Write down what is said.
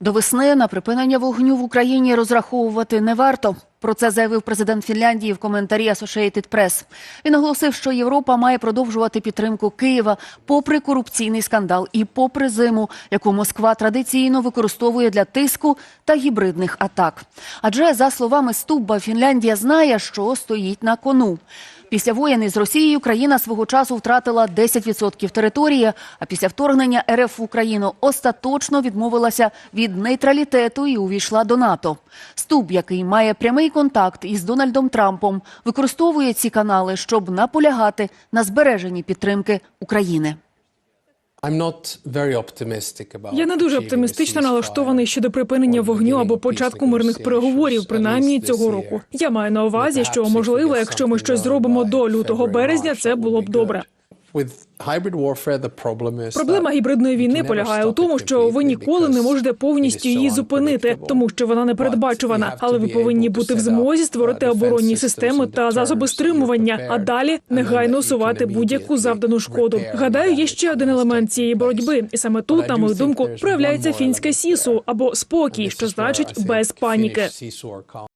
До весни на припинення вогню в Україні розраховувати не варто. Про це заявив президент Фінляндії в коментарі Associated Press. Він оголосив, що Європа має продовжувати підтримку Києва попри корупційний скандал і попри зиму, яку Москва традиційно використовує для тиску та гібридних атак. Адже за словами Стубба, Фінляндія знає, що стоїть на кону. Після воєни з Росією країна свого часу втратила 10% території, а після вторгнення РФ в Україну остаточно відмовилася від нейтралітету і увійшла до НАТО. Стуб, який має прямий контакт із Дональдом Трампом, використовує ці канали, щоб наполягати на збереженні підтримки України. Я не дуже оптимістично налаштований щодо припинення вогню або початку мирних переговорів, принаймні цього року. Я маю на увазі, що можливо, якщо ми щось зробимо до лютого березня, це було б добре. Проблема гібридної війни полягає у тому, що ви ніколи не можете повністю її зупинити, тому що вона непередбачувана. Але ви повинні бути в змозі створити оборонні системи та засоби стримування, а далі негайно усувати будь-яку завдану шкоду. Гадаю, є ще один елемент цієї боротьби, і саме тут, на мою думку, проявляється фінське сісу або спокій, що значить без паніки.